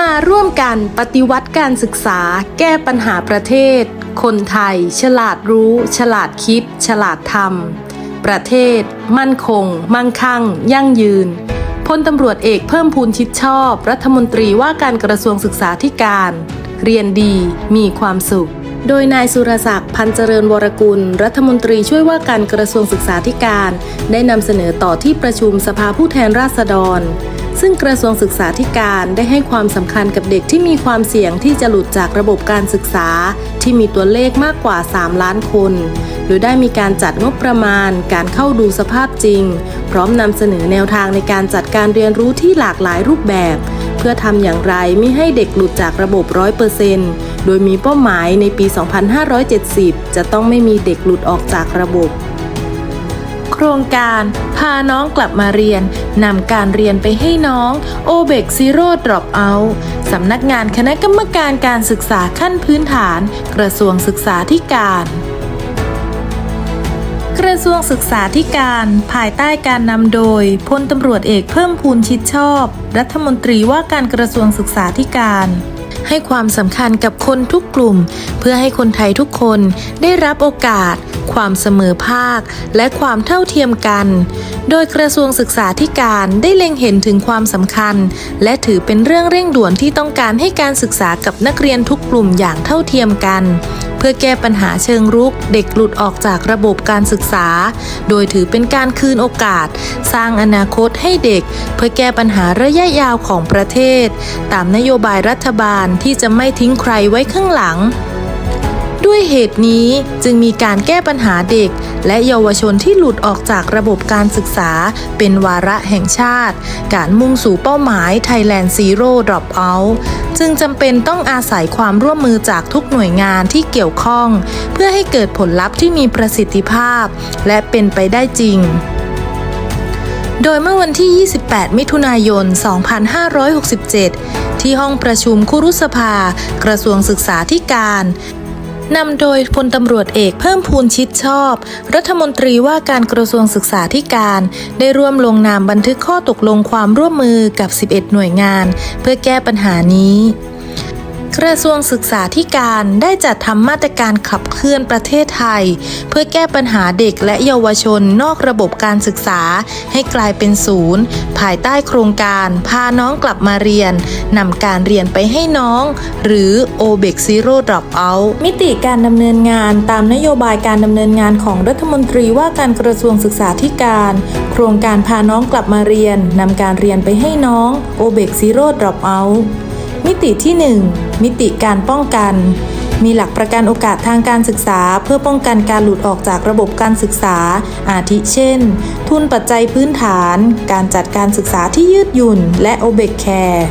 มาร่วมกันปฏิวัติการศึกษา แก้ปัญหาประเทศ คนไทย ฉลาดรู้ ฉลาดคิด ฉลาดทำประเทศ มั่นคง มั่งคั่ง ยั่งยืนพลตำรวจเอกเพิ่มพูนชิดชอบ รัฐมนตรีว่าการกระทรวงศึกษาธิการ เรียนดีมีความสุข โดยนายสุรศักดิ์พันเจริญวรกุล รัฐมนตรีช่วยว่าการกระทรวงศึกษาธิการ ได้นำเสนอต่อที่ประชุมสภาผู้แทนราษฎร ซึ่งกระทรวงศึกษาธิการได้ให้ความสำคัญกับเด็กที่มีความเสี่ยงที่จะหลุดจากระบบการศึกษา ที่มีตัวเลขมากกว่า 3 ล้านคน โดยได้มีการจัดงบประมาณ การเข้าดูสภาพจริง พร้อมนำเสนอแนวทางในการจัดการเรียนรู้ที่หลากหลายรูปแบบ เพื่อทำอย่างไรไม่ให้เด็กหลุดจากระบบ100%โดยมีเป้าหมายในปี 2570 จะต้องไม่มีเด็กหลุดออกจากระบบ ครงการพาน้องกลับมาเรียนนำการเรียนไปให้น้อง o b e c Zero Drop Out สำนักงานคณะกรรมการการศึกษาขั้นพื้นฐาน กระทรวงศึกษาธิการ กระทรวงศึกษาธิการ ภายใต้การนำโดยพลตำรวจเอกเพิ่มพูนชิดชอบ รัฐมนตรีว่าการกระทรวงศึกษาธิการ ให้ความสำคัญกับคนทุกกลุ่ม เพื่อให้คนไทยทุกคนได้รับโอกาส ความเสมอภาค และความเท่าเทียมกัน โดยกระทรวงศึกษาธิการได้เล็งเห็นถึงความสำคัญ และถือเป็นเรื่องเร่งด่วนที่ต้องการให้การศึกษากับนักเรียนทุกกลุ่มอย่างเท่าเทียมกัน เพื่อแก้ปัญหาเชิงรุกเด็กหลุดออกจากระบบการศึกษา โดยถือเป็นการคืนโอกาส สร้างอนาคตให้เด็ก เพื่อแก้ปัญหาระยะยาวของประเทศ ตามนโยบายรัฐบาลที่จะไม่ทิ้งใครไว้ข้างหลัง ด้วยเหตุนี้จึงมีการแก้ปัญหาเด็ก และเยาวชนที่หลุดออกจากระบบการศึกษา เป็นวาระแห่งชาติ การมุ่งสู่เป้าหมาย Thailand Zero Drop Out จึงจำเป็นต้องอาศัยความร่วมมือจากทุกหน่วยงานที่เกี่ยวข้อง เพื่อให้เกิดผลลัพธ์ที่มีประสิทธิภาพ และเป็นไปได้จริงโดยเมื่อวันที่ 28 มิถุนายน 2567 ที่ห้องประชุมคุรุสภา กระทรวงศึกษาธิการนำโดยพลตำรวจเอกเพิ่มพูนชิดชอบ รัฐมนตรีว่าการกระทรวงศึกษาธิการ ได้ร่วมลงนามบันทึกข้อตกลงความร่วมมือกับ 11 หน่วยงาน เพื่อแก้ปัญหานี้ กระทรวงศึกษาธิการได้จัดทำมาตรการขับเคลื่อนประเทศไทย เพื่อแก้ปัญหาเด็กและเยาวชนนอกระบบการศึกษา ให้กลายเป็นศูนย์ ภายใต้โครงการพาน้องกลับมาเรียนนำการเรียนไปให้น้อง หรือ o b e c Zero Drop Out มิติการดำเนินงานตามนโยบายการดำเนินงานของรัฐมนตรีว่าการกระทรวงศึกษาธิการ โครงการพาน้องกลับมาเรียนนำการเรียนไปให้น้อง o b e c Zero Drop Out มิติที่ 1 มิติการป้องกัน มีหลักประกันโอกาสทางการศึกษา เพื่อป้องกันการหลุดออกจากระบบการศึกษา อาทิเช่น ทุนปัจจัยพื้นฐาน การจัดการศึกษาที่ยืดหยุ่น และโอเบกแคร์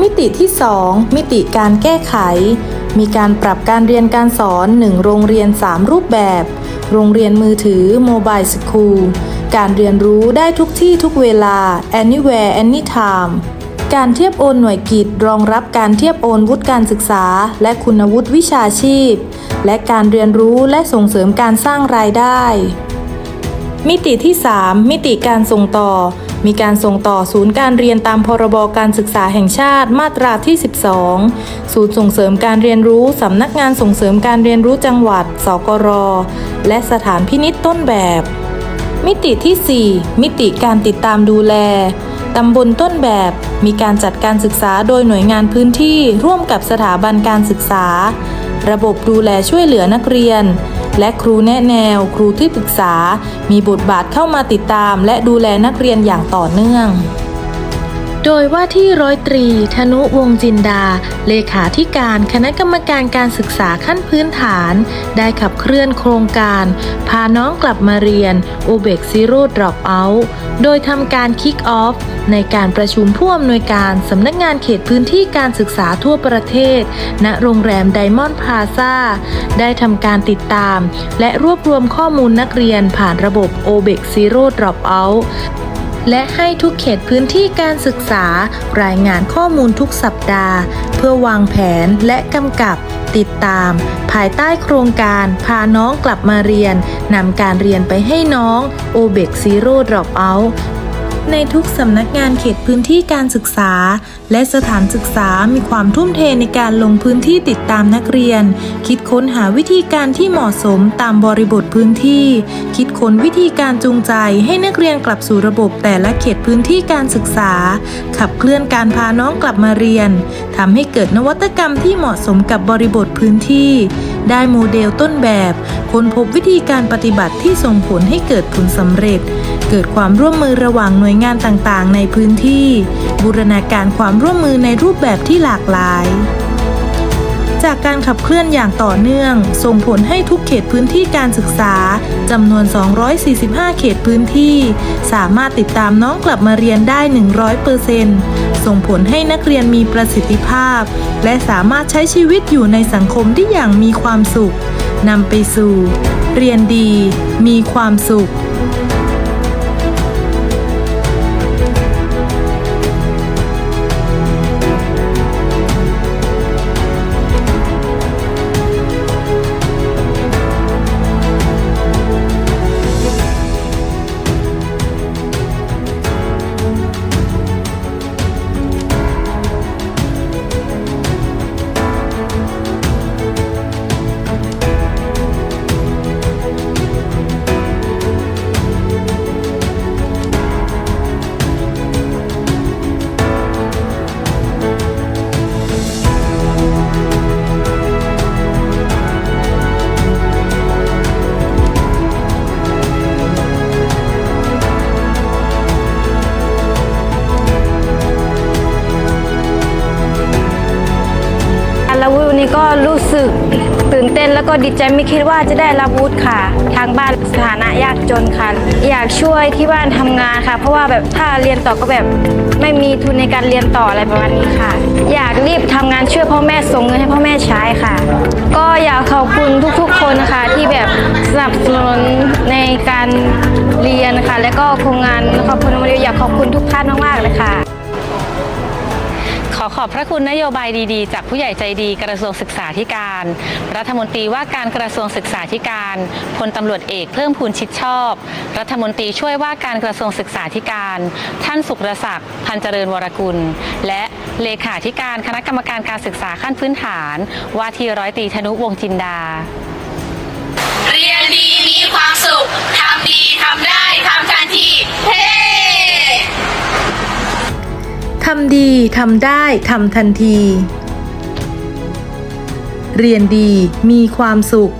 มิติที่ 2 มิติการแก้ไข มีการปรับการเรียนการสอน 1 โรงเรียน 3 รูปแบบ โรงเรียนมือถือโมบายสคูลการเรียนรู้ได้ทุกที่ทุกเวลา anywhere anytime การเทียบโอนหน่วยกิจรองรับการเทียบโอนวุฒิการศึกษา และคุณวุฒิวิชาชีพ และการเรียนรู้และส่งเสริมการสร้างรายได้ มิติที่ 3 มิติการส่งต่อ มีการส่งต่อศูนย์การเรียนตามพรบการศึกษาแห่งชาติมาตราที่ 12 ศูนย์ส่งเสริมการเรียนรู้สำนักงานส่งเสริมการเรียนรู้จังหวัด สกร และสถานพินิจต้นแบบ มิติที่ 4 มิติการติดตามดูแล ตำบลต้นแบบ มีการจัดการศึกษาโดยหน่วยงานพื้นที่ร่วมกับสถาบันการศึกษา ระบบดูแลช่วยเหลือนักเรียน และครูแนะแนว ครูที่ปรึกษา มีบทบาทเข้ามาติดตาม และดูแลนักเรียนอย่างต่อเนื่อง โดยว่าที่ร้อยตรี ธนุวงจินดา เลขาธิการคณะกรรมการการศึกษาขั้นพื้นฐาน ได้ขับเคลื่อนโครงการ พาน้องกลับมาเรียน o b e c Zero Drop Out โดยทำการ Kick Off ในการประชุมผู้อำนวยการสำนักงานเขตพื้นที่การศึกษาทั่วประเทศ ณ โรงแรมไดมอนด์พลาซ่าได้ทำการติดตาม และรวบรวมข้อมูลนักเรียนผ่านระบบ o b e c Zero Drop Out และให้ทุกเขตพื้นที่การศึกษารายงานข้อมูลทุกสัปดาห์ เพื่อวางแผนและกำกับติดตาม ภายใต้โครงการพาน้องกลับมาเรียนนำการเรียนไปให้น้อง o b e x Zero Drop Out ในทุกสำนักงานเขตพื้นที่การศึกษา และสถานศึกษามีความทุ่มเทในการลงพื้นที่ติดตามนักเรียน คิดค้นหาวิธีการที่เหมาะสมตามบริบทพื้นที่ คิดค้นวิธีการจูงใจให้นักเรียนกลับสู่ระบบแต่ละเขตพื้นที่การศึกษา ขับเคลื่อนการพาน้องกลับมาเรียนทำให้เกิดนวัตกรรมที่เหมาะสมกับบริบทพื้นที่ ได้โมเดลต้นแบบค้นพบวิธีการปฏิบัติที่ส่งผลให้เกิดผลสำเร็จ เกิดความร่วมมือระหว่างหน่วยงานต่างๆ ในพื้นที่ บูรณาการความร่วมมือในรูปแบบที่หลากหลาย จากการขับเคลื่อนอย่างต่อเนื่อง ส่งผลให้ทุกเขตพื้นที่การศึกษาจำนวน 245 เขตพื้นที่ สามารถติดตามน้องกลับมาเรียนได้ 100%ส่งผลให้นักเรียนมีประสิทธิภาพ และสามารถใช้ชีวิตอยู่ในสังคมได้อย่างมีความสุขนำไปสู่ เรียนดี มีความสุข ก็รู้สึกตื่นเต้นแล้วก็ดีใจไม่คิดว่าจะได้รับวุฒิค่ะ ทางบ้านสถานะยากจนค่ะ อยากช่วยที่บ้านทำงานค่ะ เพราะว่าแบบถ้าเรียนต่อก็แบบไม่มีทุนในการเรียนต่ออะไรประมาณนี้ค่ะ อยากรีบทำงานช่วยพ่อแม่ส่งเงินให้พ่อแม่ใช้ค่ะ ก็อยากขอบคุณทุกๆ คนนะคะที่แบบสนับสนุนในการเรียนค่ะ และก็โครงงานขอบคุณมาเดียวอยากขอบคุณทุกท่านมากๆเลยค่ะ อขอบพระคุณนโยบายดีๆ จากผู้ใหญ่ใจดีกระทรวงศึกษาธิการ รัฐมนตรีว่าการกระทรวงศึกษาธิการพลตำรวจเอกเพิ่มพูนชิดชอบ รัฐมนตรีช่วยว่าการกระทรวงศึกษาธิการ ท่านสุรศักดิ์พันเจริญวรกุล และเลขาธิการคณะกรรมการการศึกษาขั้นพื้นฐาน ว่าที่ร้อยตรีธนุวงจินดา เรียนดีมีความสุขทำดีทำได้ทำทันทีเฮ้ำดีทำได้ทำทันที เรียนดีมีความสุข